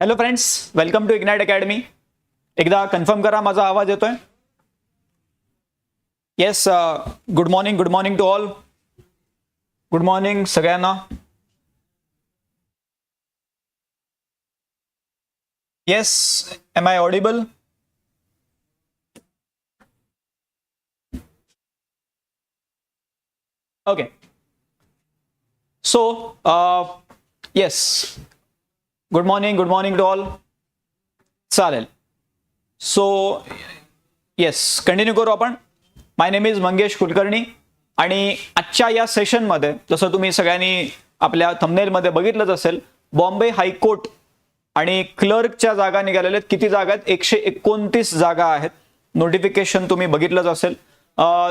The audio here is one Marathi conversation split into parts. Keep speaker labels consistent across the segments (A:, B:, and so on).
A: Hello friends welcome to ignite academy एकदा कन्फर्म करा माझा आवाज येतोय? Yes good morning good morning to all good morning सगळ्यांना. Yes am I audible okay so yes good morning good morning to all चालेल सो येस कंटिन्यू करू आपण. My name is Mangesh Kulkarni आणि आजच्या या सेशनमध्ये जसं तुम्ही सगळ्यांनी आपल्या थंबनेलमध्ये बघितलंच असेल बॉम्बे हायकोर्ट आणि क्लर्कच्या जागा निघालेल्या आहेत. किती जागा आहेत? एकशे एकोणतीस जागा आहेत. नोटिफिकेशन तुम्ही बघितलंच असेल.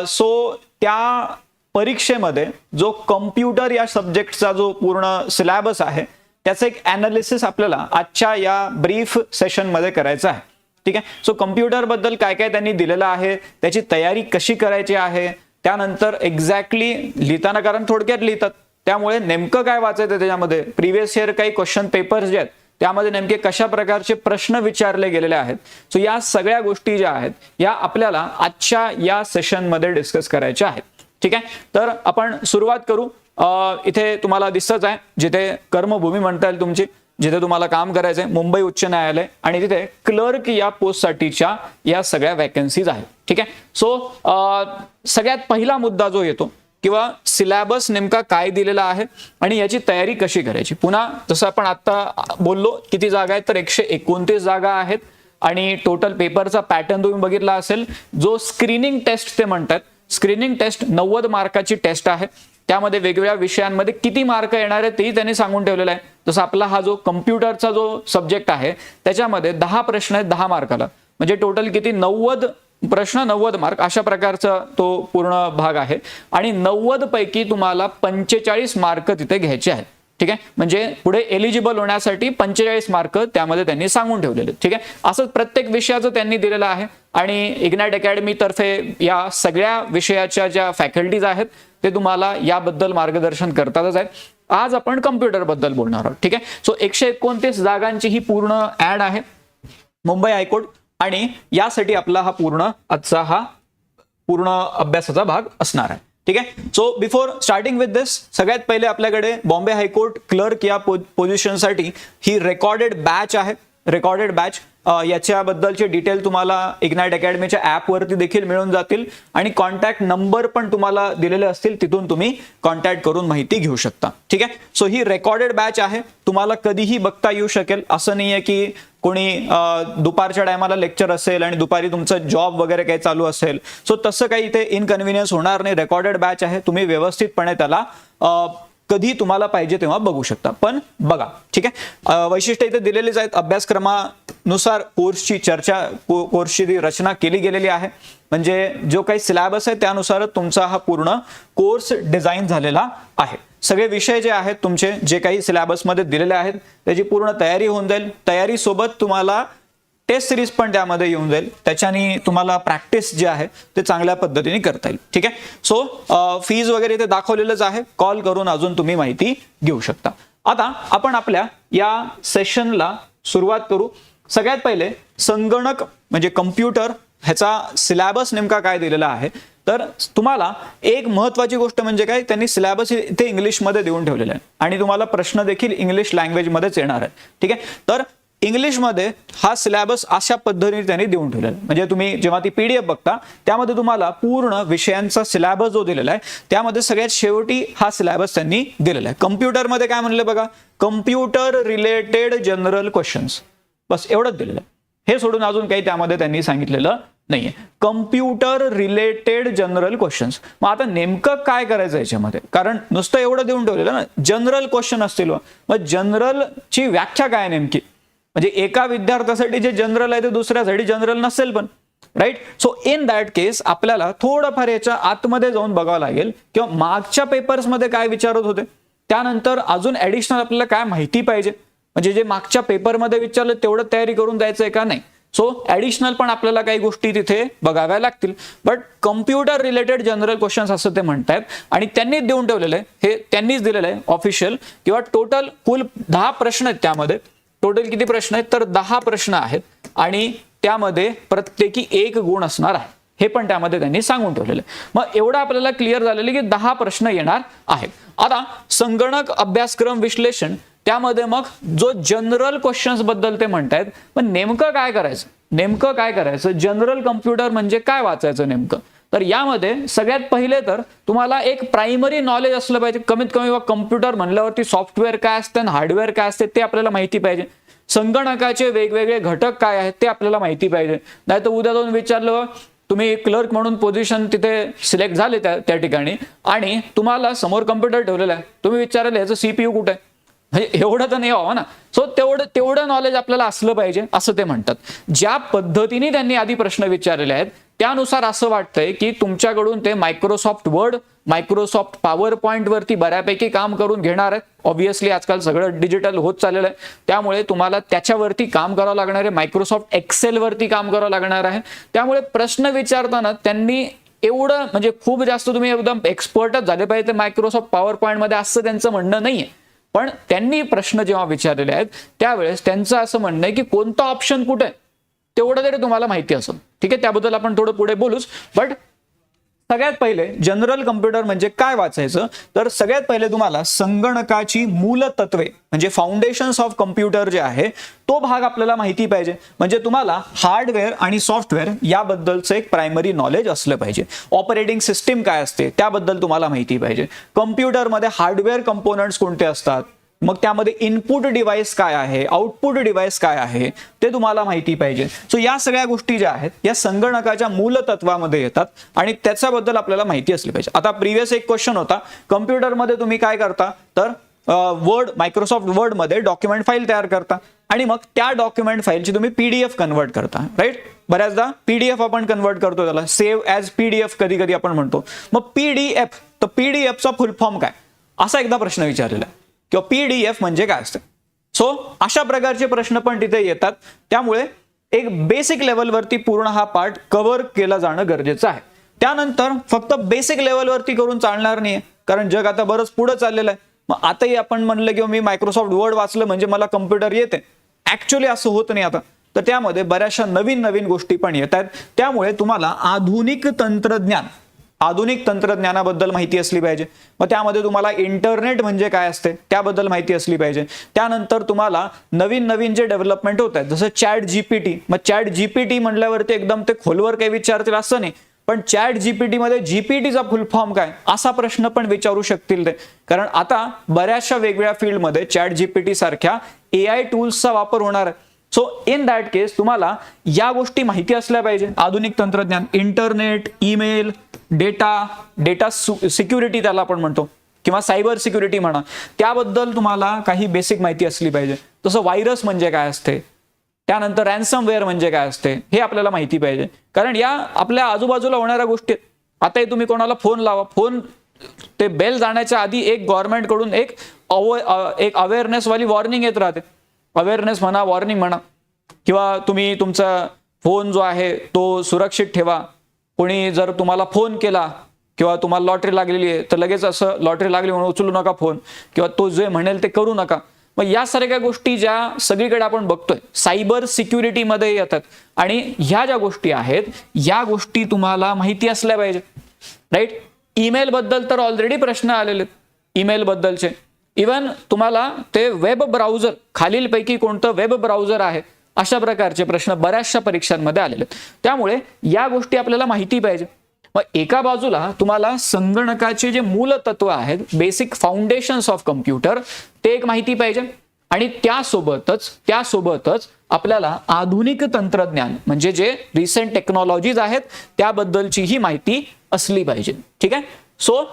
A: सो त्या परीक्षेमध्ये जो कम्प्युटर या सब्जेक्टचा जो पूर्ण सिलॅबस आहे त्याचं एक अनालिसिस आपल्याला आजच्या या ब्रीफ सेशनमध्ये करायचं आहे. ठीक आहे? सो कम्प्युटरबद्दल काय काय त्यांनी दिलेलं आहे? त्याची तयारी कशी करायची आहे? त्यानंतर एक्झॅक्टली लिहिताना कारण थोडक्यात लिहितात. त्यामुळे नेमकं काय वाचायचं त्याच्यामध्ये? प्रिव्हियस इयर काही क्वेश्चन पेपर्स जे आहेत त्यामध्ये नेमके कशा प्रकारचे प्रश्न विचारले गेलेले आहेत? सो या सगळ्या गोष्टी ज्या आहेत या आपल्याला आजच्या या सेशनमध्ये डिस्कस करायच्या आहेत. ठीक आहे? तर आपण सुरुवात करू. इथे तुम्हाला दिसतच आहे जिथे कर्मभूमी म्हणता येईल तुमची जिथे तुम्हाला काम करायचंय मुंबई उच्च न्यायालय आणि तिथे क्लर्क या पोस्टसाठीच्या या सगळ्या वॅकन्सीज आहेत. ठीक आहे? सो सगळ्यात पहिला मुद्दा जो येतो किंवा सिलॅबस नेमका काय दिलेला आहे आणि याची तयारी कशी करायची? पुन्हा जसं आपण आत्ता बोललो किती जागा आहेत? तर एकशे एकोणतीस जागा आहेत. आणि टोटल पेपरचा पॅटर्न तुम्ही बघितला असेल जो स्क्रीनिंग टेस्ट ते म्हणतात. स्क्रीनिंग टेस्ट नव्वद मार्काची टेस्ट आहे. त्यामध्ये वेगवेगळ्या विषयांमध्ये किती मार्क येणार आहेत तेही त्यांनी सांगून ठेवलेलं आहे. जसं आपला हा जो कम्प्युटरचा जो सब्जेक्ट आहे त्याच्यामध्ये दहा प्रश्न आहेत दहा मार्काला म्हणजे टोटल किती? नव्वद प्रश्न नव्वद मार्क अशा प्रकारचा तो पूर्ण भाग आहे. आणि नव्वद पैकी तुम्हाला पंचेचाळीस मार्क तिथे घ्यायचे आहेत. ठीक आहे? म्हणजे पुढे एलिजिबल होण्यासाठी पंचेचाळीस मार्क त्यामध्ये त्यांनी सांगून ठेवलेले ठीक आहे? असं प्रत्येक विषयाचं त्यांनी दिलेलं आहे. आणि इग्नाइट अकॅडमी तर्फे या सगळ्या विषयाच्या ज्या फॅकल्टीज आहेत ते तुम्हाला याबद्दल मार्गदर्शन करतातच आहेत. आज आपण कम्प्युटरबद्दल बोलणार आहोत. ठीक आहे? सो एकशे एकोणतीस जागांची ही पूर्ण ऍड आहे. मुंबई हायकोर्ट आणि यासाठी आपला हा पूर्ण आजचा हा पूर्ण अभ्यासाचा भाग असणार आहे. ठीक आहे? So before starting with this सगळ्यात पहिले आपल्याकडे बॉम्बे हायकोर्ट क्लर्क या पोझिशनसाठी ही रेकॉर्डेड बॅच आहे. रेकॉर्डेड बॅच याच्याबद्दलचे डिटेल तुम्हाला इग्नाइट अकॅडमीच्या ॲपवरती देखील मिळून जातील आणि कॉन्टॅक्ट नंबर पण तुम्हाला दिलेले असतील तिथून तुम्ही कॉन्टॅक्ट करून माहिती घेऊ शकता. ठीक आहे? सो ही रेकॉर्डेड बॅच आहे. तुम्हाला कधीही बघता येऊ शकेल. असं नाही आहे की कोणी दुपारच्या टायमाला लेक्चर असेल आणि दुपारी तुमचं जॉब वगैरे काही चालू असेल. सो तसं काही इथे इनकन्व्हिनियन्स होणार नाही. रेकॉर्डेड बॅच आहे. तुम्ही व्यवस्थितपणे त्याला कधी तुम्हाला पाहिजे तेव्हा बघू शकता. पण बघा ठीक आहे? वैशिष्ट्य इथे दिलेलीच आहेत. अभ्यासक्रमानुसार कोर्सची चर्चा कोर्सची रचना केली गेलेली आहे. म्हणजे जो काही सिलॅबस आहे त्यानुसार तुमचा हा पूर्ण कोर्स डिझाईन झालेला आहे. सगळे विषय जे आहेत तुमचे जे काही सिलॅबसमध्ये दिलेले आहेत त्याची पूर्ण तयारी होऊन जाईल. तयारीसोबत तुम्हाला टेस्ट सिरीज पण त्यामध्ये येऊन जाईल. त्याच्याने तुम्हाला प्रॅक्टिस जे आहे ते चांगल्या पद्धतीने करता येईल. ठीक आहे? सो फीज वगैरे इथे दाखवलेलंच आहे. कॉल करून अजून तुम्ही माहिती घेऊ शकता. आता आपण आपल्या या सेशनला सुरुवात करू. सगळ्यात पहिले संगणक म्हणजे कम्प्युटर ह्याचा सिलॅबस नेमका काय दिलेला आहे? तर तुम्हाला एक महत्वाची गोष्ट म्हणजे काय? त्यांनी सिलॅबस इथे इंग्लिशमध्ये देऊन ठेवलेला आहे. आणि तुम्हाला प्रश्न देखील इंग्लिश लँग्वेजमध्येच येणार आहे ठीक आहे? तर इंग्लिशमध्ये हा सिलॅबस अशा पद्धतीने त्यांनी देऊन ठेवलेला आहे. म्हणजे तुम्ही जेव्हा ती पीडीएफ बघता त्यामध्ये तुम्हाला पूर्ण विषयांचा सिलॅबस जो दिलेला आहे त्यामध्ये सगळ्यात शेवटी हा सिलॅबस त्यांनी दिलेला आहे. कम्प्युटरमध्ये काय म्हणलं बघा? Computer related general questions. बस एवढंच दिलेलं आहे. हे सोडून अजून काही त्यामध्ये त्यांनी सांगितलेलं नाहीये. Computer related general questions. मग आता नेमकं काय करायचं याच्यामध्ये? कारण नुसतं एवढं देऊन ठेवलेलं ना जनरल क्वेश्चन असतील मग जनरलची व्याख्या काय नेमकी? म्हणजे एका विद्यार्थ्यासाठी जे जनरल आहे ते दुसऱ्यासाठी जनरल नसेल पण right so in that case आपल्याला थोडंफार याच्या आतमध्ये जाऊन बघावं लागेल किंवा मागच्या पेपर्समध्ये काय विचारत होते. त्यानंतर अजून ऍडिशनल आपल्याला काय माहिती पाहिजे? म्हणजे जे मागच्या पेपरमध्ये विचारलं तेवढं तयारी करून जायचंय का नाही? सो ॲडिशनल पण आपल्याला काही गोष्टी तिथे बघाव्या लागतील. But computer related general questions असं ते म्हणतात आणि त्यांनीच देऊन ठेवलेलं आहे. हे त्यांनीच दिलेलं आहे ऑफिशियल किंवा टोटल कुल दहा प्रश्न आहेत त्यामध्ये. टोटल किती प्रश्न आहेत? तर दहा प्रश्न आहेत आणि त्यामध्ये प्रत्येकी एक गुण असणार आहे. हे पण त्यामध्ये त्यांनी सांगून ठेवलेलं आहे. मग एवढं आपल्याला क्लिअर झालेलं की दहा प्रश्न येणार आहेत. आता संगणक अभ्यासक्रम विश्लेषण त्यामध्ये मग जो जनरल क्वेश्चन्सबद्दल ते म्हणतायत पण नेमकं काय करायचं? नेमकं काय करायचं? जनरल कम्प्युटर म्हणजे काय वाचायचं नेमकं? तर यामध्ये सगळ्यात पहिले तर तुम्हाला एक प्रायमरी नॉलेज असलं पाहिजे. कमीत कमी कम्प्युटर म्हणल्यावरती सॉफ्टवेअर काय असतं आणि हार्डवेअर काय असते ते आपल्याला माहिती पाहिजे. संगणकाचे वेगवेगळे घटक काय आहेत ते आपल्याला माहिती पाहिजे. नाही तर उद्या जाऊन विचारलं तुम्ही क्लर्क म्हणून पोझिशन तिथे सिलेक्ट झाले त्या त्या ठिकाणी आणि तुम्हाला समोर कम्प्युटर ठेवलेला आहे. तुम्ही विचारायला याचं सीपीयू कुठे आहे? म्हणजे एवढं तर नाही व्हावं ना. सो तेवढं तेवढं नॉलेज आपल्याला असलं पाहिजे असं ते म्हणतात. ज्या पद्धतीने त्यांनी आधी प्रश्न विचारलेले आहेत त्यानुसार असं वाटतंय की तुमच्याकडून ते Microsoft Word Microsoft PowerPoint वरती बऱ्यापैकी काम करून घेणार आहेत. ऑब्व्हियसली आजकाल सगळं डिजिटल होत चाललेलं आहे. त्यामुळे तुम्हाला त्याच्यावरती काम करावं लागणार आहे. मायक्रोसॉफ्ट एक्सेल वरती काम करावं लागणार आहे. त्यामुळे प्रश्न विचारताना त्यांनी एवढं म्हणजे खूप जास्त तुम्ही एकदम एक्सपर्टच झाले पाहिजे ते मायक्रोसॉफ्ट पॉवर पॉईंटमध्ये असं त्यांचं म्हणणं नाहीये. पण त्यांनी प्रश्न जेव्हा विचारलेले आहेत त्यावेळेस त्यांचं असं म्हणणं आहे की कोणता ऑप्शन कुठे? आहे तेवढं तरी तुम्हाला माहिती असेल. ठीक आहे त्याबद्दल आपण थोडं पुढे बोलूच. बट सगळ्यात पहिले जनरल कम्प्युटर म्हणजे काय वाचायचं? तर सगळ्यात पहिले तुम्हाला संगणकाची मूलतत्वे म्हणजे फाउंडेशन्स ऑफ कम्प्युटर जे आहे तो भाग आपल्याला माहिती पाहिजे. म्हणजे तुम्हाला हार्डवेअर आणि सॉफ्टवेअर याबद्दलचं एक प्रायमरी नॉलेज असलं पाहिजे. ऑपरेटिंग सिस्टीम काय असते त्याबद्दल तुम्हाला माहिती पाहिजे. कम्प्युटरमध्ये हार्डवेअर कंपोनंट्स कोणते असतात? मग त्यामध्ये इनपुट डिव्हाइस काय आहे? आउटपुट डिव्हाइस काय आहे? ते तुम्हाला माहिती पाहिजे. सो या सगळ्या गोष्टी ज्या आहेत या संगणकाच्या मूलतत्वामध्ये येतात आणि त्याच्याबद्दल आपल्याला माहिती असली पाहिजे. आता प्रिव्हियस एक क्वेश्चन होता. कम्प्युटरमध्ये तुम्ही काय करता? तर वर्ड मायक्रोसॉफ्ट वर्डमध्ये डॉक्युमेंट फाईल तयार करता. आणि मग त्या डॉक्युमेंट फाईलची तुम्ही पीडीएफ कन्वर्ट करता. राईट बऱ्याचदा पीडीएफ आपण कन्वर्ट करतो त्याला. सेव्ह ॲज पीडीएफ कधी कधी आपण म्हणतो. मग पीडीएफ तर पीडीएफचा फुल फॉर्म काय? असा एकदा प्रश्न विचारलेला. आहे किंवा पीडीएफ म्हणजे काय असतं? सो अशा प्रकारचे प्रश्न पण तिथे येतात. त्यामुळे एक बेसिक लेवलवरती पूर्ण हा पार्ट कव्हर केला जाणं गरजेचं आहे. त्यानंतर फक्त बेसिक लेवलवरती करून चालणार नाही कारण जग आता बरंच पुढं चाललेलं आहे. मग आताही आपण म्हणलं की मी मायक्रोसॉफ्ट वर्ड वाचलं म्हणजे मला कम्प्युटर येते. ऍक्च्युली असं होत नाही आता. तर त्यामध्ये बऱ्याचशा नवीन नवीन गोष्टी पण येत आहेत. त्यामुळे तुम्हाला आधुनिक तंत्रज्ञान आधुनिक तंत्रज्ञानाबद्दल माहिती असली पाहिजे. मग त्यामध्ये तुम्हाला इंटरनेट म्हणजे काय असते त्याबद्दल माहिती असली पाहिजे. त्यानंतर तुम्हाला नवीन नवीन जे डेव्हलपमेंट होत आहेत जसं चॅट जीपीटी मग चॅट जीपीटी म्हटल्यावरती एकदम ते खोलवर काही विचारतील असं नाही. पण चॅट जीपीटी मध्ये जीपीटीचा फुल फॉर्म काय असा प्रश्न पण विचारू शकतील ते. कारण आता बऱ्याचशा वेगवेगळ्या फील्डमध्ये चॅट जीपीटी सारख्या ए आय टूल्सचा वापर होणार आहे. सो इन दॅट केस तुम्हाला या गोष्टी माहिती असल्या पाहिजे. आधुनिक तंत्रज्ञान internet email data data security त्याला आपण म्हणतो. किंवा सायबर सिक्युरिटी म्हणा. त्याबद्दल तुम्हाला काही बेसिक माहिती असली पाहिजे. तसं व्हायरस म्हणजे काय असते? त्यानंतर रॅन्समवेअर म्हणजे काय असते? हे आपल्याला माहिती पाहिजे. कारण या आपल्या आजूबाजूला होणाऱ्या गोष्टी आताही तुम्ही कोणाला फोन लावा. फोन ते बेल जाण्याच्या आधी एक गव्हर्नमेंटकडून एक अव एक अवेअरनेस वाली वॉर्निंग येत राहते. अवेअरनेस म्हणा वॉर्निंग म्हणा. किंवा तुम्ही तुमचा फोन जो आहे तो सुरक्षित ठेवा. कोणी जर तुम्हाला फोन केला किंवा तुम्हाला लॉटरी लागलेली आहे तर लगेच असं लॉटरी लागली म्हणून उचलू नका फोन किंवा तो जे म्हणेल ते करू नका. मग या सारख्या गोष्टी ज्या सगळीकडे आपण बघतोय सायबर सिक्युरिटीमध्ये येतात. आणि ह्या ज्या गोष्टी आहेत या गोष्टी तुम्हाला माहिती असल्या पाहिजे. राईट ईमेल बद्दल तर ऑलरेडी प्रश्न आलेले ईमेल बद्दलचे. इवन तुम्हाला ते वेब ब्राउझर खालीलपैकी कोणतं वेब ब्राउझर आहे अशा प्रकारचे प्रश्न बऱ्याचशा परीक्षांमध्ये आलेले आहेत. त्यामुळे या गोष्टी आपल्याला माहिती पाहिजे. मग एका बाजूला तुम्हाला संगणकाचे जे मूलतत्व आहेत बेसिक फाउंडेशन्स ऑफ कम्प्युटर ते एक माहिती पाहिजे. आणि त्यासोबतच त्यासोबतच आपल्याला आधुनिक तंत्रज्ञान म्हणजे जे रिसेंट टेक्नॉलॉजीज आहेत त्याबद्दलची ही माहिती असली पाहिजे. ठीक आहे? सो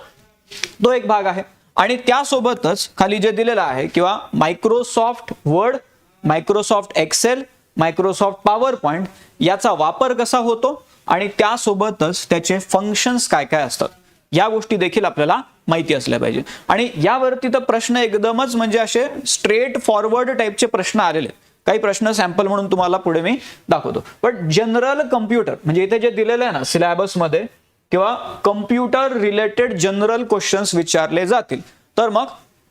A: तो एक भाग आहे. आणि त्यासोबतच खाली जे दिलेलं आहे किंवा Microsoft Word Microsoft Excel Microsoft PowerPoint याचा वापर कसा होतो आणि त्यासोबतच त्याचे फंक्शन्स काय काय असतात या गोष्टी देखील आपल्याला माहिती असल्या पाहिजे. आणि यावरती तर प्रश्न एकदमच म्हणजे असे स्ट्रेट फॉरवर्ड टाईपचे प्रश्न आलेले. आहेत काही प्रश्न सॅम्पल म्हणून तुम्हाला पुढे मी दाखवतो. पण जनरल कम्प्युटर म्हणजे इथे जे दिलेलं आहे ना सिलेबसमध्ये किंवा कम्प्युटर रिलेटेड जनरल क्वेश्चन्स विचारले जातील. तर मग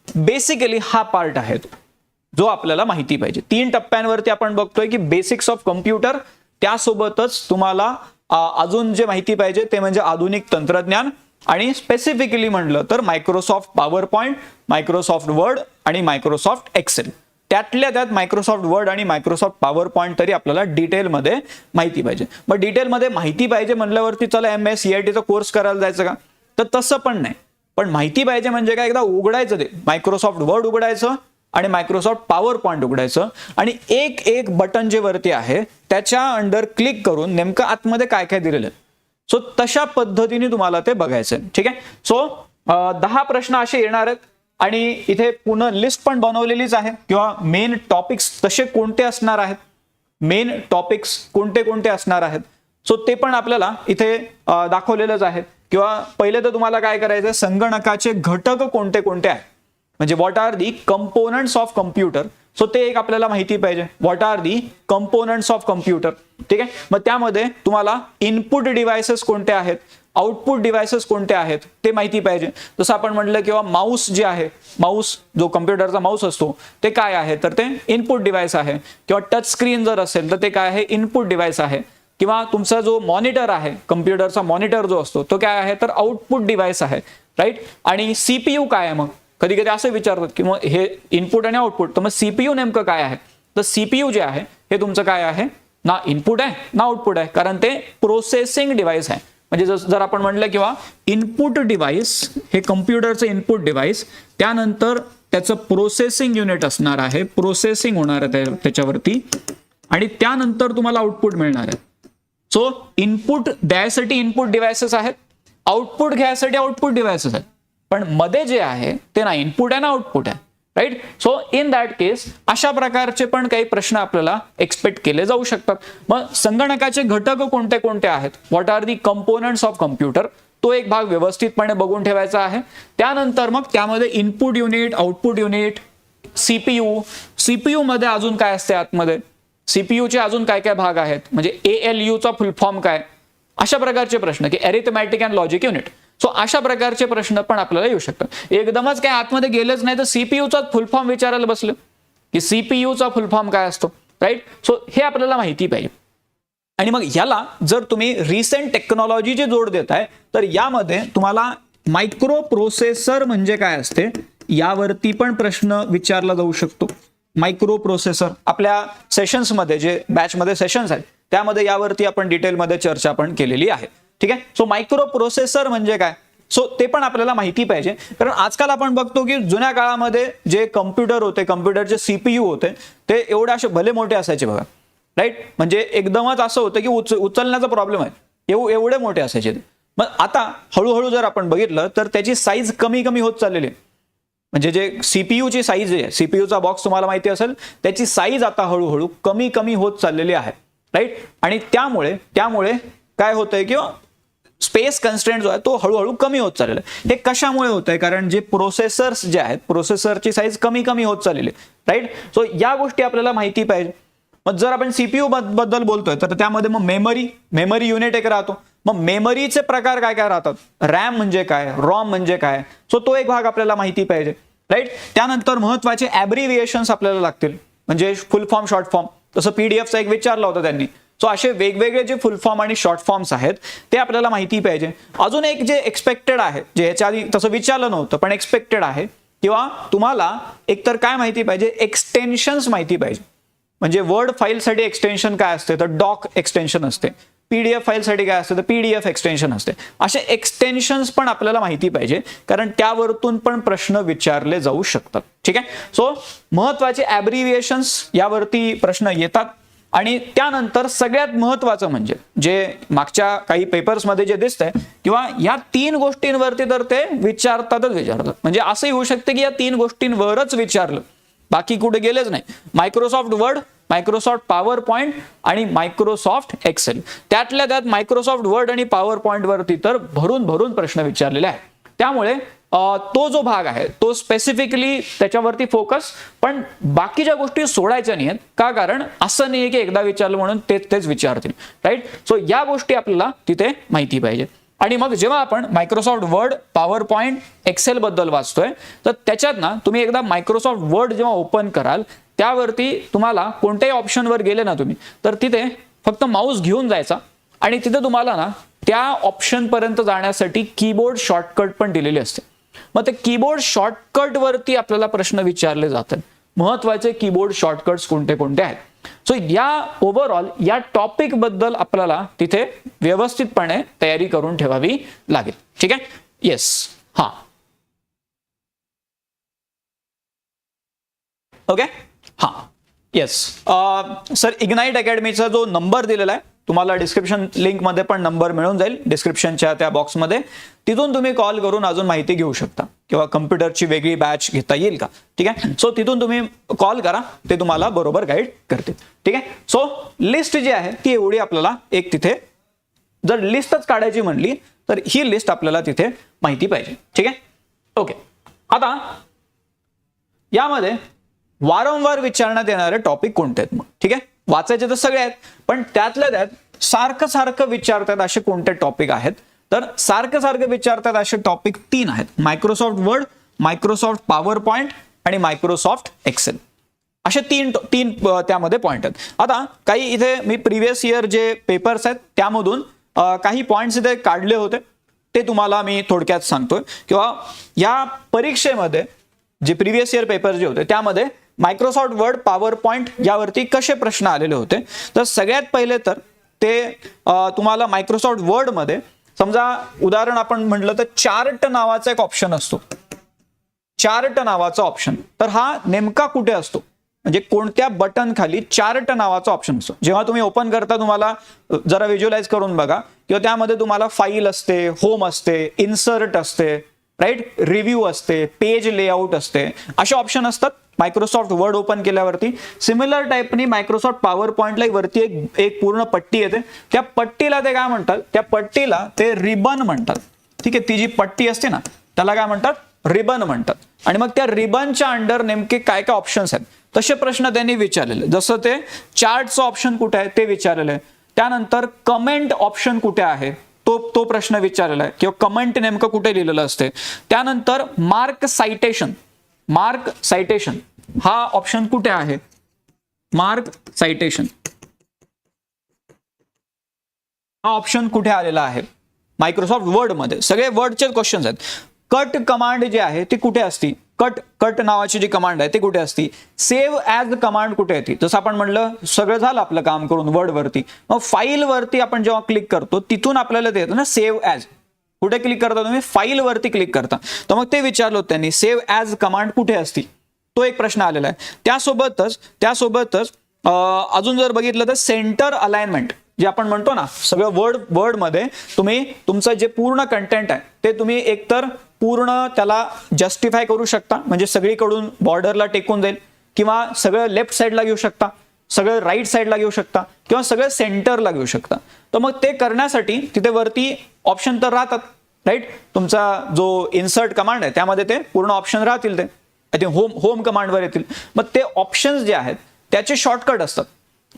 A: बेसिकली हा पार्ट आहे तो जो आपल्याला माहिती पाहिजे. तीन टप्प्यांवरती आपण बघतोय की बेसिक्स ऑफ कम्प्युटर त्यासोबतच तुम्हाला अजून जे माहिती पाहिजे ते म्हणजे आधुनिक तंत्रज्ञान आणि स्पेसिफिकली म्हटलं तर Microsoft PowerPoint Microsoft Word आणि मायक्रोसॉफ्ट एक्सेल त्यातल्या त्यात मायक्रोसॉफ्ट वर्ड आणि मायक्रोसॉफ्ट पॉवर पॉईंट तरी आपल्याला डिटेलमध्ये माहिती पाहिजे. मग डिटेलमध्ये माहिती पाहिजे म्हणल्यावरती चला एम एस सी आय टीचा कोर्स करायला जायचं का? तर तसं पण नाही. पण माहिती पाहिजे म्हणजे काय? एकदा उघडायचं ते. मायक्रोसॉफ्ट वर्ड उघडायचं आणि मायक्रोसॉफ्ट पॉवर पॉईंट उघडायचं आणि एक एक बटन जे वरती आहे त्याच्या अंडर क्लिक करून नेमकं आतमध्ये काय काय दिलेलं आहे. सो तशा पद्धतीने तुम्हाला ते बघायचं आहे. ठीक आहे? सो दहा प्रश्न असे येणार आहेत. आणि इथे पुन्हा लिस्ट पण बनवलेलीच आहे. किंवा मेन टॉपिक्स तसे कोणते असणार आहेत? मेन टॉपिक्स कोणते कोणते असणार आहेत? सो ते पण आपल्याला इथे दाखवलेलंच आहे. किंवा पहिले तर तुम्हाला काय करायचं आहे संगणकाचे घटक कोणते कोणते आहेत? म्हणजे what are the components of computer so ते एक आपल्याला माहिती पाहिजे. What are the components of computer ठीक आहे? मग त्यामध्ये तुम्हाला इनपुट डिव्हायसेस कोणते आहेत? आउटपुट डिव्हायसेस कोणते आहेत ते माहिती पाहिजे. जसं आपण म्हटलं किंवा माऊस जे आहे माऊस जो कम्प्युटरचा माऊस असतो ते काय आहे? तर ते इनपुट डिव्हाइस आहे. किंवा टच स्क्रीन जर असेल तर ते काय आहे? इनपुट डिव्हाइस आहे. किंवा तुमचा जो मॉनिटर आहे कम्प्युटरचा मॉनिटर जो असतो तो काय आहे? तर आउटपुट डिव्हाइस आहे. राईट? आणि सीपीयू काय आहे मग? कधी कधी असं विचारतात की मग हे इनपुट आणि आउटपुट तर मग सीपीयू नेमकं काय आहे? तर सीपीयू जे आहे हे तुमचं काय आहे? ना इनपुट आहे ना आउटपुट आहे. कारण ते प्रोसेसिंग डिव्हाइस आहे. म्हणजे जस- जर आपण म्हटलं किंवा इनपुट डिव्हाइस हे कम्प्युटरचं इनपुट डिव्हाइस त्यानंतर त्याचं प्रोसेसिंग युनिट असणार आहे. प्रोसेसिंग होणार आहे त्याच्यावरती. आणि त्यानंतर तुम्हाला आउटपुट मिळणार आहे. सो इनपुट द्यायसाठी इनपुट डिव्हायसेस आहेत. आउटपुट घ्यायसाठी आउटपुट डिव्हायसेस आहेत. पण मध्ये जे आहे ते ना इनपुट आहे ना आउटपुट आहे. Right so in that case अशा प्रकारचे पण काही प्रश्न आपल्याला एक्सपेक्ट केले जाऊ शकतात. मग संगणकाचे घटक कोणते कोणते आहेत? What are the components of computer तो एक भाग व्यवस्थितपणे बघून ठेवायचा आहे. त्यानंतर मग त्यामध्ये input unit output unit CPU CPU मध्ये अजून काय असते आतमध्ये? सीपीयूचे अजून काय काय भाग आहेत? म्हणजे ए एल यूचा फुल फॉर्म काय? अशा प्रकारचे प्रश्न की arithmetic and logic unit so अशा प्रकारचे प्रश्न पण आपल्याला येऊ शकतात. एकदमच काय आतमध्ये गेलेच नाही तर सीपीयूचा फुल फॉर्म विचारायला बसलं. की सीपीयूचा फुल फॉर्म काय असतो? राईट सो हे आपल्याला माहिती पाहिजे. आणि मग याला जर तुम्ही रिसेंट टेक्नॉलॉजीची जोड देताय तर यामध्ये तुम्हाला मायक्रो प्रोसेसर म्हणजे काय असते? यावरती पण प्रश्न विचारला जाऊ शकतो. मायक्रो प्रोसेसर आपल्या सेशन्समध्ये जे बॅचमध्ये सेशन्स आहेत त्यामध्ये यावरती आपण डिटेलमध्ये चर्चा पण केलेली आहे. ठीक आहे? सो मायक्रो प्रोसेसर म्हणजे काय? सो ते पण आपल्याला माहिती पाहिजे. कारण आजकाल आपण बघतो की जुन्या काळामध्ये जे कम्प्युटर होते कम्प्युटरचे सीपीयू होते ते एवढे असे भले मोठे असायचे बघा. राईट म्हणजे एकदमच असं होतं की उच उचलण्याचा प्रॉब्लेम आहे. एव एवढे मोठे असायचे. ते मग आता हळूहळू जर आपण बघितलं तर त्याची साईज कमी कमी होत चाललेली आहे. म्हणजे जे सीपीयूची साईज आहे सीपीयूचा बॉक्स तुम्हाला माहिती असेल त्याची साईज आता हळूहळू कमी कमी होत चाललेली आहे. राईट आणि त्यामुळे त्यामुळे काय होतंय किंवा स्पेस कन्स्टेंट जो आहे तो हळूहळू कमी होत चाललेला आहे हे कशामुळे होत आहे कारण जे प्रोसेसर्स जे आहेत प्रोसेसरची साईज कमी कमी होत चाललेली आहे राईट सो या गोष्टी आपल्याला माहिती पाहिजे. मग जर आपण सीपीयू बद्दल बोलतोय तर त्यामध्ये मग मेमरी मेमरी युनिट एक राहतो. मग मेमरीचे प्रकार काय काय राहतात? रॅम म्हणजे काय? रॉम म्हणजे काय? सो तो एक भाग आपल्याला माहिती पाहिजे राईट त्यानंतर महत्त्वाचे ॲब्रिव्हिएशन्स आपल्याला लागतील. म्हणजे फुल फॉर्म शॉर्ट फॉर्म तसं पीडीएफचा एक विचारला होता त्यांनी. सो असे वेगवेगळे जे फुल फॉर्म आणि शॉर्ट फॉर्म्स आहेत ते आपल्याला माहिती पाहिजे. अजून एक जे एक्सपेक्टेड आहे जे ह्याच्या आधी तसं विचारलं नव्हतं पण एक्सपेक्टेड आहे किंवा तुम्हाला एकतर काय माहिती पाहिजे? एक्सटेन्शन्स माहिती पाहिजे. म्हणजे वर्ड फाईलसाठी एक्सटेन्शन काय असते? तर डॉक एक्सटेन्शन असते. पीडीएफ फाईलसाठी काय असते? तर पीडीएफ एक्सटेन्शन असते. असे एक्सटेन्शन्स पण आपल्याला माहिती पाहिजे कारण त्यावरतून पण प्रश्न विचारले जाऊ शकतात. ठीक आहे? सो महत्त्वाचे ॲब्रिव्हिएशन्स यावरती प्रश्न येतात. आणि त्यानंतर सगळ्यात महत्वाचं म्हणजे जे मागच्या काही पेपर्समध्ये जे दिसतंय किंवा या तीन गोष्टींवरती तर ते विचारतातच विचारतात. म्हणजे असंही होऊ शकते की या तीन गोष्टींवरच विचारलं. बाकी कुठे गेलेच नाही. Microsoft Word Microsoft PowerPoint आणि मायक्रोसॉफ्ट एक्सेल त्यातल्या त्यात मायक्रोसॉफ्ट वर्ड आणि पॉवर पॉईंट वरती तर भरून भरून प्रश्न विचारलेले आहेत. त्यामुळे तो जो भाग आहे तो स्पेसिफिकली त्याच्यावरती फोकस पण बाकीच्या गोष्टी सोडायच्या नाही आहेत का कारण असं नाही की एकदा विचारलं म्हणून तेच तेच विचारतील राईट सो या गोष्टी आपल्याला तिथे माहिती पाहिजे. आणि मग जेव्हा आपण Microsoft Word power point Excel बद्दल वाचतोय तर त्याच्यात ना तुम्ही एकदा मायक्रोसॉफ्ट वर्ड जेव्हा ओपन कराल त्यावरती तुम्हाला कोणत्याही ऑप्शनवर गेले ना तुम्ही तर तिथे फक्त माऊस घेऊन जायचा आणि तिथे तुम्हाला ना त्या ऑप्शन पर्यंत जाण्यासाठी कीबोर्ड शॉर्टकट पण दिलेली असते. मग ते कीबोर्ड शॉर्टकट वरती आपल्याला प्रश्न विचारले जातात. महत्त्वाचे कीबोर्ड शॉर्टकट्स कोणते कोणते आहेत? सो या ओव्हरऑल या टॉपिकबद्दल आपल्याला तिथे व्यवस्थितपणे तयारी करून ठेवावी लागेल. ठीक आहे? येस हा. ओके हा. येस सर इग्नाईट अकॅडमीचा जो नंबर दिलेला आहे तुम्हाला डिस्क्रिप्शन लिंकमध्ये पण नंबर मिळून जाईल डिस्क्रिप्शनच्या त्या बॉक्समध्ये तिथून तुम्ही कॉल करून अजून माहिती घेऊ शकता. किंवा कम्प्युटरची वेगळी बॅच घेता येईल का? ठीक आहे? सो तिथून तुम्ही कॉल करा. ते तुम्हाला बरोबर गाईड करतील. ठीक आहे? सो लिस्ट जी आहे ती एवढी आपल्याला एक तिथे जर लिस्टच काढायची म्हणली तर ही लिस्ट आपल्याला तिथे माहिती पाहिजे. ठीक आहे? ओके आता यामध्ये वारंवार विचारण्यात येणारे टॉपिक कोणते आहेत मग? ठीक आहे? वाचायचे तर सगळे आहेत पण त्यातल्या त्यात सारखं सारखं विचारतात असे कोणते टॉपिक आहेत? तर सारखं सारखं विचारतात असे टॉपिक तीन आहेत. Microsoft Word Microsoft PowerPoint आणि मायक्रोसॉफ्ट एक्सेल असे तीन तीन त्यामध्ये पॉईंट आहेत. आता काही इथे मी प्रिव्हियस इयर जे पेपर्स आहेत त्यामधून काही पॉईंट्स इथे काढले होते. ते तुम्हाला मी थोडक्यात सांगतोय. किंवा या परीक्षेमध्ये जे प्रिव्हियस इयर पेपर जे होते त्यामध्ये मायक्रोसॉफ्ट वर्ड पॉवर पॉईंट यावरती कसे प्रश्न आलेले होते? तर सगळ्यात पहिले तर ते तुम्हाला मायक्रोसॉफ्ट वर्डमध्ये समजा उदाहरण आपण म्हटलं तर चार्ट नावाचा एक ऑप्शन असतो. चार्ट नावाचा ऑप्शन तर हा नेमका कुठे असतो? म्हणजे कोणत्या बटन खाली चार्ट नावाचा ऑप्शन असतो? जेव्हा तुम्ही ओपन करता तुम्हाला जरा व्हिज्युअलाइज करून बघा. किंवा त्यामध्ये तुम्हाला फाईल असते होम असते इन्सर्ट असते. राईट? रिव्ह्यू असते पेज लेआउट असते. असे ऑप्शन असतात. मायक्रोसॉफ्ट वर्ड ओपन केल्यावरती. सिमिलर टाईपनी मायक्रोसॉफ्ट पॉवर पॉईंटला वरती एक एक पूर्ण पट्टी येते. त्या पट्टीला ते काय म्हणतात? त्या पट्टीला ते रिबन म्हणतात. ठीक आहे? ती जी पट्टी असते ना त्याला काय म्हणतात? रिबन म्हणतात. आणि मग त्या रिबनच्या अंडर नेमके काय काय ऑप्शन्स आहेत? तसे प्रश्न त्यांनी विचारलेले. जसं ते चार्टचं ऑप्शन कुठे आहे ते विचारलेलं. आहे त्यानंतर कमेंट ऑप्शन कुठे आहे? तो तो प्रश्न विचारलेला आहे. किंवा कमेंट नेमकं कुठे लिहिलेलं असते. त्यानंतर मार्क सायटेशन मार्क सायटेशन हा ऑप्शन कुठे आहे? मार्क सायटेशन हा ऑप्शन कुठे आलेला आहे? मायक्रोसॉफ्ट वर्डमध्ये सगळे वर्डचे क्वेश्चन्स आहेत. कट कमांड जे आहे ती कुठे असती? कट कट नावाची जी कमांड आहे ती कुठे असती? सेव्ह ॲज कमांड कुठे येते? जसं आपण म्हणलं सगळं झालं आपलं काम करून वर्डवरती मग फाईलवरती आपण जेव्हा क्लिक करतो तिथून आपल्याला ते येतं ना सेव्ह ॲज कुठे क्लिक करता तुम्ही? फाईलवरती क्लिक करता. तर मग ते विचारलं त्यांनी सेव्ह ॲज कमांड कुठे असती? तो एक प्रश्न आलेला आहे. त्यासोबतच त्यासोबतच अजून जर बघितलं तर सेंटर अलाइनमेंट जे आपण म्हणतो ना सगळं वर्ड वर्डमध्ये तुम्ही तुमचं जे पूर्ण कंटेंट आहे ते तुम्ही एकतर पूर्ण त्याला जस्टिफाय करू शकता. म्हणजे सगळीकडून बॉर्डरला टेकून जाईल किंवा सगळं लेफ्ट साईडला घेऊ शकता. सगळं राईट साईडला घेऊ शकता. किंवा सगळं सेंटरला घेऊ शकता. तर मग ते करण्यासाठी तिथे वरती ऑप्शन तर राहतात. राईट तुमचा जो इन्सर्ट कमांड आहे त्यामध्ये ते पूर्ण ऑप्शन राहतील ते. आय थिंक होम होम कमांडवर येतील. मग ते ऑप्शन्स जे आहेत त्याचे शॉर्टकट असतात.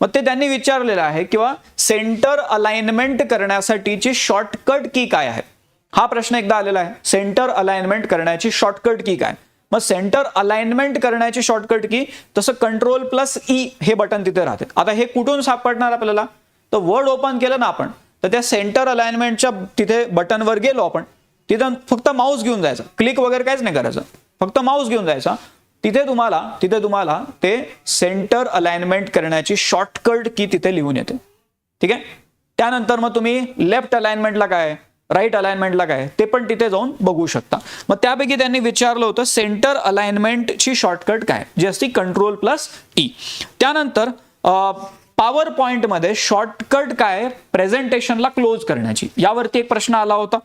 A: मग ते त्यांनी विचारलेलं आहे किंवा सेंटर अलाइनमेंट करण्यासाठीची शॉर्टकट की काय आहे? हा प्रश्न एकदा आलेला आहे. सेंटर अलाइनमेंट करण्याची शॉर्टकट की काय? मग सेंटर अलाइनमेंट करण्याची शॉर्टकट की तसं कंट्रोल प्लस ई हे बटन तिथे राहते. आता हे कुठून सापडणार आपल्याला? तर वर्ड ओपन केलं ना आपण तर त्या सेंटर अलाइनमेंटच्या तिथे बटनवर गेलो आपण तिथं फक्त माऊस घेऊन जायचं. क्लिक वगैरे काहीच नाही करायचं. फक्त माऊस घेऊन जायचा. तिथे तुम्हाला तिथे तुम्हाला ते सेंटर अलाइनमेंट करण्याची शॉर्टकट की तिथे लिहून येते. ठीक आहे? त्यानंतर मग तुम्ही लेफ्ट अलाइनमेंटला काय? राईट अलाइनमेंटला काय ते पण तिथे जाऊन बघू शकता. मग त्यापैकी त्यांनी विचारलं होतं सेंटर अलाइनमेंटची शॉर्टकट काय? जी असती कंट्रोल प्लस टी त्यानंतर पॉवर पॉईंटमध्ये शॉर्टकट काय प्रेझेंटेशनला क्लोज करण्याची. यावरती एक प्रश्न आला होता.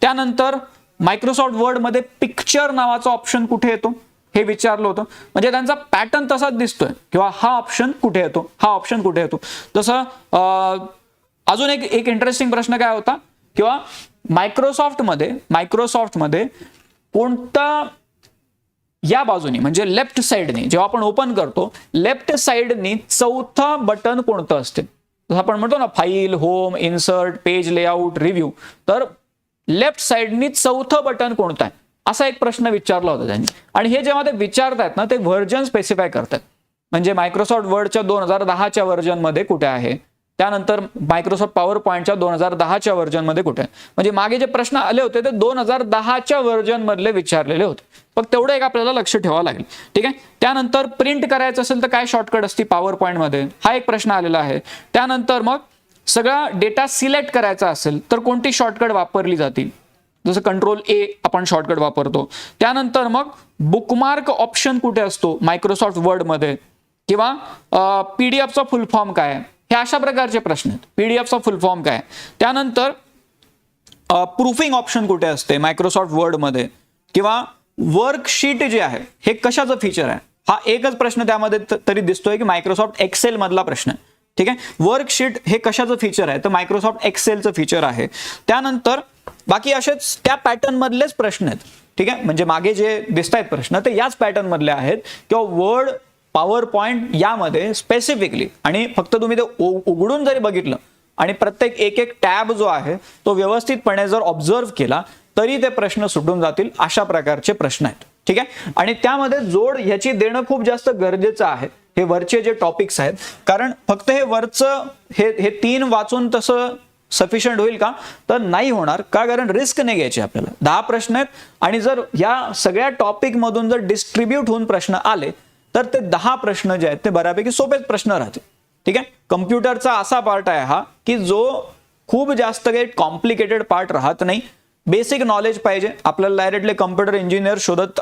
A: त्यानंतर मायक्रोसॉफ्ट वर्डमध्ये पिक्चर नावाचा ऑप्शन कुठे येतो? हे विचारलं होतं. म्हणजे त्यांचा पॅटर्न तसाच दिसतोय. किंवा हा ऑप्शन कुठे येतो? हा ऑप्शन कुठे येतो? जसं अजून एक एक इंटरेस्टिंग प्रश्न काय होता? किंवा मायक्रोसॉफ्टमध्ये मायक्रोसॉफ्टमध्ये कोणता या बाजूनी म्हणजे लेफ्ट साईडनी जेव्हा आपण ओपन करतो लेफ्ट साईडनी चौथं बटन कोणतं असते? जसं आपण म्हणतो ना file home insert page layout review. तर लेफ्ट साईडनी चौथं बटन कोणतं आहे? असा एक प्रश्न विचारला होता त्यांनी. आणि हे जेव्हा ते विचारतायत ना ते व्हर्जन स्पेसिफाय करतात म्हणजे मायक्रोसॉफ्ट वर्डच्या दोन हजार दहाच्या व्हर्जनमध्ये कुठे आहे? त्यानंतर मायक्रोसॉफ्ट पॉवर पॉईंटच्या दोन हजार दहाच्या व्हर्जनमध्ये कुठे? आहे म्हणजे मागे जे प्रश्न आले होते ते दोन हजार दहाच्या व्हर्जन मधले विचारलेले होते. फक्त तेवढं एक आपल्याला लक्ष ठेवावं लागेल. ठीक आहे? त्यानंतर प्रिंट करायचं असेल तर काय शॉर्टकट असते पॉवर पॉईंटमध्ये हा एक प्रश्न आलेला आहे. त्यानंतर मग सगळा डेटा सिलेक्ट करायचा असेल तर कोणती शॉर्टकट वापरली जातील जसं कंट्रोल ए आपण शॉर्टकट वापरतो. त्यानंतर मग बुकमार्क ऑप्शन कुठे असतो? मायक्रोसॉफ्ट वर्डमध्ये किंवा पीडीएफचा फुल फॉर्म काय? आहे? हे अशा प्रकारचे प्रश्न आहेत. पीडीएफचा फुल फॉर्म काय आहे? त्यानंतर प्रूफिंग ऑप्शन कुठे असते? मायक्रोसॉफ्ट वर्डमध्ये किंवा वर्कशीट जे आहे हे कशाचं फीचर आहे? हा एकच प्रश्न त्यामध्ये तरी दिसतोय की मायक्रोसॉफ्ट एक्सेल मधला प्रश्न आहे. ठीक आहे? वर्कशीट हे कशाचं फीचर आहे? तर मायक्रोसॉफ्ट एक्सेलचं फीचर आहे. त्यानंतर बाकी असेच त्या पॅटर्न मधलेच प्रश्न आहेत. ठीक आहे? म्हणजे मागे जे दिसत आहेत प्रश्न ते याच पॅटर्न मधले आहेत. किंवा वर्ड पॉवर पॉईंट यामध्ये स्पेसिफिकली आणि फक्त तुम्ही ते उघडून जरी बघितलं आणि प्रत्येक एक एक टॅब जो आहे तो व्यवस्थितपणे जर ऑब्झर्व केला तरी ते प्रश्न सुटून जातील अशा प्रकारचे प्रश्न आहेत. ठीक आहे? आणि त्यामध्ये जोड ह्याची देणं खूप जास्त गरजेचं आहे. हे वरचे जे टॉपिक्स आहेत कारण फक्त हे वरचं हे हे तीन वाचून तसं सफिशियंट होईल का? तर नाही होणार का? कारण रिस्क नाही घ्यायची आपल्याला. दहा प्रश्न आहेत आणि जर या सगळ्या टॉपिक मधून जर डिस्ट्रीब्यूट होऊन प्रश्न आले तर ते दहा प्रश्न जे आहेत ते बऱ्यापैकी सोपेच प्रश्न राहतील ठीक आहे? कम्प्युटरचा असा पार्ट आहे हा की जो खूप जास्त काही कॉम्प्लिकेटेड पार्ट राहत नाही. बेसिक नॉलेज पाहिजे. आपल्याला डायरेक्टली कम्प्युटर इंजिनियर शोधत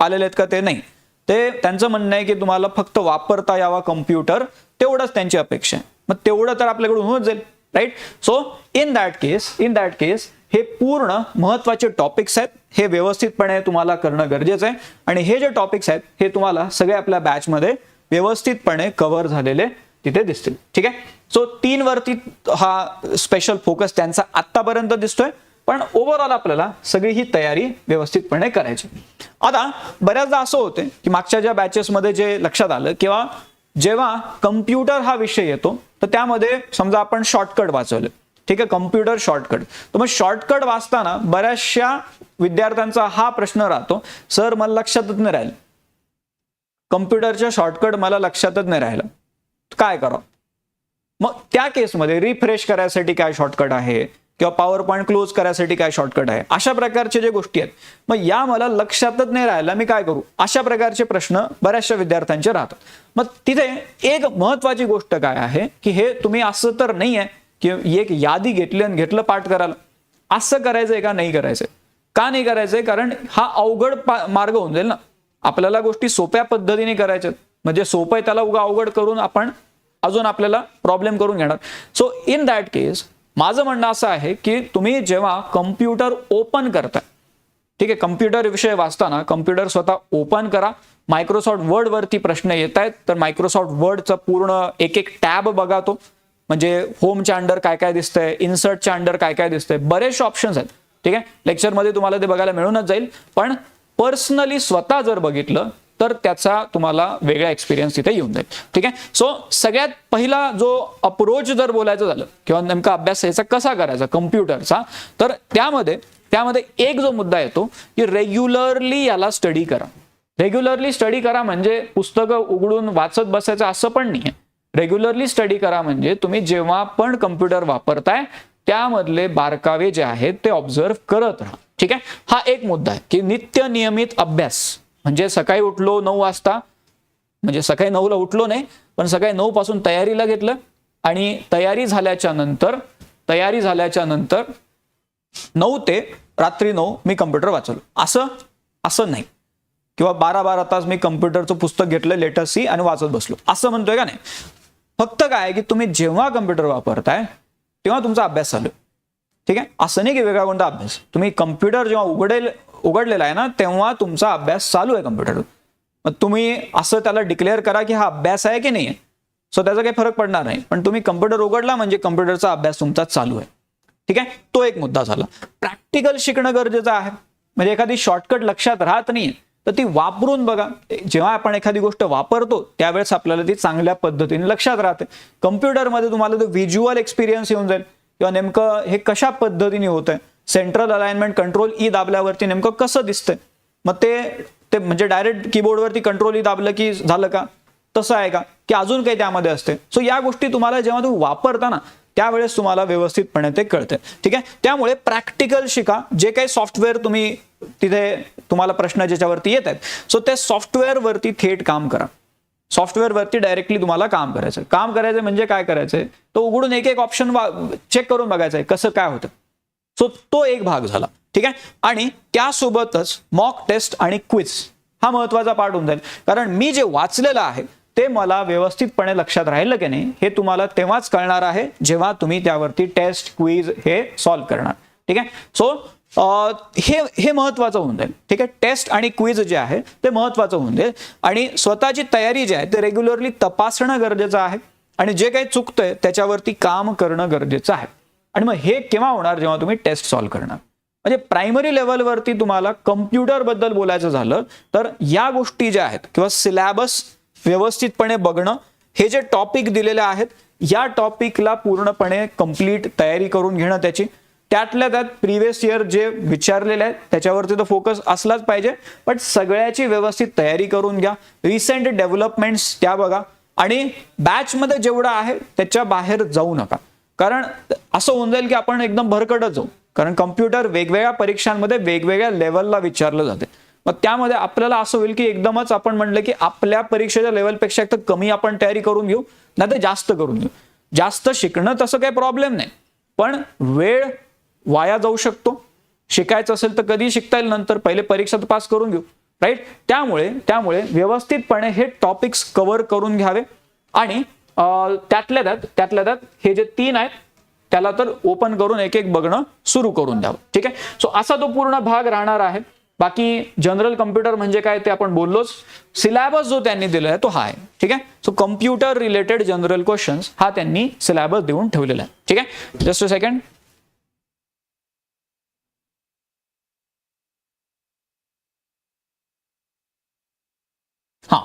A: आलेले आहेत का ते नाही. ते त्यांचं म्हणणं आहे की तुम्हाला फक्त वापरता यावा कम्प्युटर तेवढंच त्यांची अपेक्षा आहे. मग तेवढं तर आपल्याकडून होत जाईल right so in that case in that case हे पूर्ण महत्त्वाचे टॉपिक्स आहेत. हे व्यवस्थितपणे तुम्हाला करणं गरजेचं आहे. आणि हे जे टॉपिक्स आहेत हे तुम्हाला सगळे आपल्या बॅचमध्ये व्यवस्थितपणे कव्हर झालेले तिथे दिसतील. ठीक आहे? सो तीन वरती हा स्पेशल फोकस त्यांचा आतापर्यंत दिसतोय. पण ओव्हरऑल आपल्याला सगळी ही तयारी व्यवस्थितपणे करायची. आता बऱ्याचदा असं होते की मागच्या ज्या बॅचेसमध्ये जे लक्षात आलं किंवा जेव्हा कम्प्युटर हा विषय येतो तर त्यामध्ये समजा आपण शॉर्टकट वाचवलं. ठीक आहे कम्प्युटर शॉर्टकट तर मग शॉर्टकट वाचताना बऱ्याचशा विद्यार्थ्यांचा हा प्रश्न राहतो सर मला लक्षातच नाही राहील. कम्प्युटरच्या शॉर्टकट मला लक्षातच नाही राहिलं. काय करावं? मग त्या केसमध्ये रिफ्रेश करायसाठी काय शॉर्टकट आहे? किंवा पॉवर पॉईंट क्लोज करायसाठी काय शॉर्टकट आहे? अशा प्रकारचे जे गोष्टी आहेत. मग या मला लक्षातच नाही राहायला मी काय करू? अशा प्रकारचे प्रश्न बऱ्याचशा विद्यार्थ्यांचे राहतात. मग तिथे एक महत्वाची गोष्ट काय आहे? की हे तुम्ही असं तर नाही आहे की एक यादी घेतली आणि घेतलं पाठ करायला. असं करायचंय का नाही करायचंय? का नाही करायचंय? कारण हा अवघड पा- मार्ग होऊन जाईल ना. आपल्याला गोष्टी सोप्या पद्धतीने करायच्यात म्हणजे सोपं आहे त्याला उगा अवघड करून आपण अजून आपल्याला प्रॉब्लेम करून घेणार. सो इन दॅट केस माझं म्हणणं असं आहे की तुम्ही जेव्हा कम्प्युटर ओपन करताय ठीक आहे कम्प्युटर विषय वाचताना कम्प्युटर स्वतः ओपन करा. मायक्रोसॉफ्ट वर्डवरती प्रश्न येत आहेत तर मायक्रोसॉफ्ट वर्डचं पूर्ण एक एक टॅब बघा तो. म्हणजे होमच्या अंडर काय काय दिसतंय इन्सर्टच्या अंडर काय काय दिसतंय बरेचसे ऑप्शन्स आहेत. ठीक आहे? लेक्चरमध्ये तुम्हाला ते बघायला मिळूनच जाईल. पण पर्सनली स्वतः जर बघितलं तर त्याचा तुम्हाला वेगळा एक्सपिरियन्स तिथे येऊन जाईल. ठीक आहे? सो सगळ्यात पहिला जो अप्रोच जर बोलायचं झालं किंवा नेमका अभ्यास याचा कसा करायचा कम्प्युटरचा तर त्यामध्ये त्यामध्ये एक जो मुद्दा येतो की रेग्युलरली याला स्टडी करा. रेग्युलरली स्टडी करा म्हणजे पुस्तकं उघडून वाचत बसायचं असं पण नाही रेग्युलरली स्टडी करा म्हणजे तुम्ही जेव्हा पण कम्प्युटर वापरताय त्यामधले बारकावे जे आहेत ते ऑब्झर्व करत राहा. ठीक आहे? हा एक मुद्दा आहे की नित्य नियमित अभ्यास. म्हणजे सकाळी उठलो नऊ वाजता. म्हणजे सकाळी नऊला उठलो नाही पण सकाळी नऊ पासून तयारीला घेतलं आणि तयारी झाल्याच्यानंतर तयारी झाल्याच्यानंतर नऊ ते रात्री नऊ मी कम्प्युटर वाचवलो. असं? असं नाही. किंवा बारा बारा तास मी कम्प्युटरचं पुस्तक घेतलं लेटेस्ट सी आणि वाचत बसलो. असं म्हणतोय का नाही? फक्त काय की तुम्ही जेव्हा कम्प्युटर वापरताय तेव्हा तुमचा अभ्यास चालू आहे. ठीक आहे? असं नाही की वेगळा कोणता अभ्यास. तुम्ही कम्प्युटर जेव्हा उघडेल उघडलेला आहे ना तेव्हा तुमचा अभ्यास चालू आहे कम्प्युटर मग तुम्ही असं त्याला डिक्लेअर करा की हा अभ्यास आहे की नाही आहे सो त्याचा काही फरक पडणार नाही. पण तुम्ही कम्प्युटर उघडला म्हणजे कम्प्युटरचा अभ्यास तुमचा चालू आहे. ठीक आहे? तो एक मुद्दा झाला. प्रॅक्टिकल शिकणं गरजेचं आहे. म्हणजे एखादी शॉर्टकट लक्षात राहत नाही तर ती वापरून बघा. जेव्हा आपण एखादी गोष्ट वापरतो त्यावेळेस आपल्याला ती चांगल्या पद्धतीने लक्षात राहते. कम्प्युटरमध्ये तुम्हाला तो व्हिज्युअल एक्सपिरियन्स येऊन जाईल. किंवा नेमकं हे कशा पद्धतीने होतंय? आहे सेंट्रल अलाइनमेंट कंट्रोल ई दाबल्यावरती नेमकं कसं दिसतंय? मग ते ते म्हणजे डायरेक्ट कीबोर्डवरती कंट्रोल ई दाबलं की झालं का? तसं आहे का? की अजून काही त्यामध्ये असते सो या गोष्टी तुम्हाला जेव्हा तुम्ही वापरता ना त्यावेळेस तुम्हाला व्यवस्थितपणे ते कळते. ठीक आहे? त्यामुळे प्रॅक्टिकल शिका. जे काही सॉफ्टवेअर तुम्ही तिथे तुम्हाला प्रश्न ज्याच्यावरती येत आहेत. सो त्या सॉफ्टवेअरवरती थेट काम करा. सॉफ्टवेअरवरती डायरेक्टली तुम्हाला काम करायचं काम करायचं म्हणजे काय करायचंय? तो उघडून एक एक ऑप्शन चेक करून बघायचंय आहे कसं काय होतं. सो तो एक भाग झाला. ठीक आहे? आणि त्यासोबतच मॉक टेस्ट आणि क्विज हा महत्त्वाचा पार्ट होऊन जाईल. कारण मी जे वाचलेलं आहे ते मला व्यवस्थितपणे लक्षात राहिलं की नाही हे तुम्हाला तेव्हाच कळणार आहे जेव्हा तुम्ही त्यावरती टेस्ट क्विज हे सॉल्व्ह करणार. ठीक आहे? सो हे हे महत्वाचं होऊन जाईल. ठीक आहे? टेस्ट आणि क्विज जे आहे ते महत्वाचं होऊन जाईल. आणि स्वतःची तयारी जी आहे ते रेग्युलरली तपासणं गरजेचं आहे. आणि जे काही चुकतंय त्याच्यावरती काम करणं गरजेचं आहे. आणि मग हे केव्हा होणार? जेव्हा तुम्ही टेस्ट सॉल्व्ह करणार. म्हणजे प्रायमरी लेवलवरती तुम्हाला कम्प्युटरबद्दल बोलायचं झालं तर या गोष्टी ज्या आहेत किंवा सिलॅबस व्यवस्थितपणे बघणं. हे जे टॉपिक दिलेले आहेत या टॉपिकला पूर्णपणे कंप्लीट तयारी करून घेणं त्याची. त्यातल्या त्यात प्रिव्हियस इयर जे विचारलेले आहेत त्याच्यावरती तर फोकस असलाच पाहिजे. पण सगळ्याची व्यवस्थित तयारी करून घ्या. रिसेंट डेव्हलपमेंट्स त्या बघा. आणि बॅचमध्ये जेवढं आहे त्याच्या बाहेर जाऊ नका. कारण असं होऊन जाईल की आपण एकदम भरकटच जाऊ. कारण कम्प्युटर वेगवेगळ्या परीक्षांमध्ये वेगवेगळ्या लेवलला विचारलं जाते. मग त्यामध्ये आपल्याला असं होईल की एकदमच आपण म्हणलं की आपल्या परीक्षेच्या लेवलपेक्षा एक तर कमी आपण तयारी करून घेऊ नाही तर जास्त करून घेऊ. जास्त शिकणं तसं काही प्रॉब्लेम नाही. पण वेळ वाया जाऊ शकतो. शिकायचं असेल तर कधी शिकता येईल नंतर पहिले परीक्षा तर पास करून घेऊ. राईट त्यामुळे त्यामुळे व्यवस्थितपणे हे टॉपिक्स कव्हर करून घ्यावे. आणि त्यातल्या त्यात त्यातल्या त्यात हे जे तीन आहेत त्याला तर ओपन करून एक एक बघणं सुरू करून द्यावं. ठीक आहे? सो असा तो पूर्ण भाग राहणार आहे. बाकी जनरल कम्प्युटर म्हणजे काय ते आपण बोललोच. सिलॅबस जो त्यांनी दिला आहे तो हा आहे. ठीक आहे? So computer related general questions हा त्यांनी सिलॅबस देऊन ठेवलेला आहे. ठीक आहे? जस्ट अ सेकंड हा.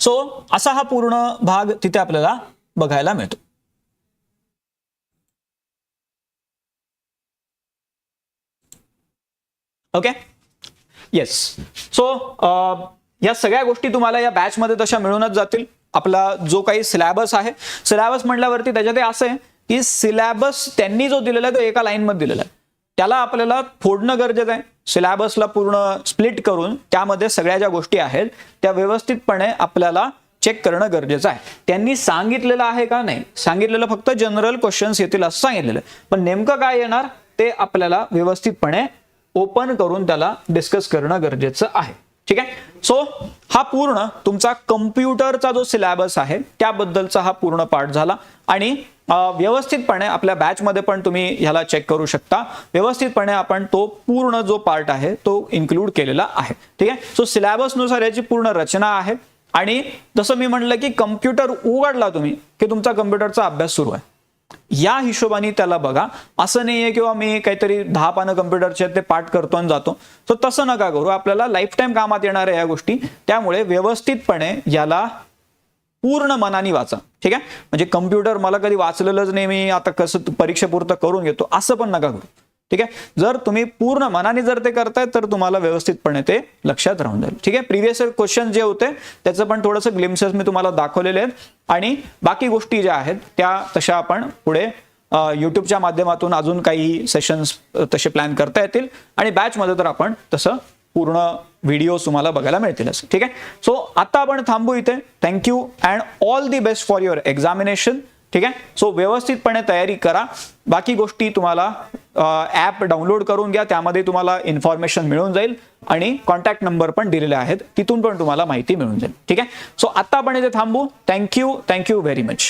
A: सो असा हा पूर्ण भाग तिथे आपल्याला बघायला मिळतो. ओके येस सो uh, या सगळ्या गोष्टी तुम्हाला या बॅचमध्ये तशा मिळूनच जातील. आपला जो काही सिलॅबस आहे सिलॅबस म्हटल्यावरती त्याच्यात असं आहे की सिलॅबस त्यांनी जो दिलेला आहे तो एका लाईनमध्ये दिलेला आहे. त्याला आपल्याला फोडणं गरजेचं आहे. सिलॅबसला पूर्ण स्प्लिट करून त्यामध्ये सगळ्या ज्या गोष्टी आहेत त्या व्यवस्थितपणे आपल्याला चेक करणं गरजेचं आहे. त्यांनी सांगितलेलं आहे का नाही? सांगितलेलं फक्त जनरल क्वेश्चन्स येतील असं सांगितलेलं पण नेमकं काय येणार? ते आपल्याला व्यवस्थितपणे ओपन करून त्याला डिस्कस करणं गरजेचं आहे. ठीक आहे? सो हा पूर्ण तुमचा कम्प्युटरचा जो सिलॅबस आहे त्याबद्दलचा हा पूर्ण पार्ट झाला. आणि व्यवस्थितपणे आपल्या बॅचमध्ये पण तुम्ही ह्याला चेक करू शकता. व्यवस्थितपणे आपण तो पूर्ण जो पार्ट आहे तो इन्क्लूड केलेला आहे. ठीक आहे? सो सिलॅबसनुसार याची पूर्ण रचना आहे. आणि जसं मी म्हटलं की कम्प्युटर उघडला तुम्ही की तुमचा कम्प्युटरचा अभ्यास सुरू आहे. या हिशोबाने त्याला बघा. असं नाहीये किंवा मी काहीतरी दहा पानं कम्प्युटरचे ते पाठ करतो आणि जातो. सो तसं नका करू. आपल्याला लाईफ टाईम कामात येणार आहे या गोष्टी. त्यामुळे व्यवस्थितपणे याला पूर्ण मनाने वाचा. ठीक आहे? म्हणजे कम्प्युटर मला कधी वाचलेलंच नाही मी आता कसं परीक्षेपुरतं करून घेतो. असं पण नका करू. ठीक आहे? जर तुम्ही पूर्ण मनाने जर ते करताय तर तुम्हाला व्यवस्थितपणे ते लक्षात राहून जाईल. ठीक आहे? प्रिव्हियस क्वेश्चन जे होते त्याचं पण थोडंसं ग्लिम्सेस मी तुम्हाला दाखवलेले आहेत. आणि बाकी गोष्टी ज्या आहेत त्या तशा आपण पुढे युट्यूबच्या माध्यमातून अजून काही सेशन्स तसे प्लॅन करता येतील. आणि बॅचमध्ये तर आपण तसं पूर्ण व्हिडिओ तुम्हाला बघायला मिळतीलच ठीक आहे? सो आता आपण थांबू इथे. Thank you and all the best for your examination ठीक आहे? सो व्यवस्थितपणे तयारी करा. बाकी गोष्टी तुम्हाला ॲप डाउनलोड करून घ्या. त्यामध्ये तुम्हाला इन्फॉर्मेशन मिळून जाईल आणि कॉन्टॅक्ट नंबर पण दिलेले आहेत. तिथून पण तुम्हाला माहिती मिळून जाईल. ठीक आहे? सो आता आपण इथे थांबू. Thank you thank you very much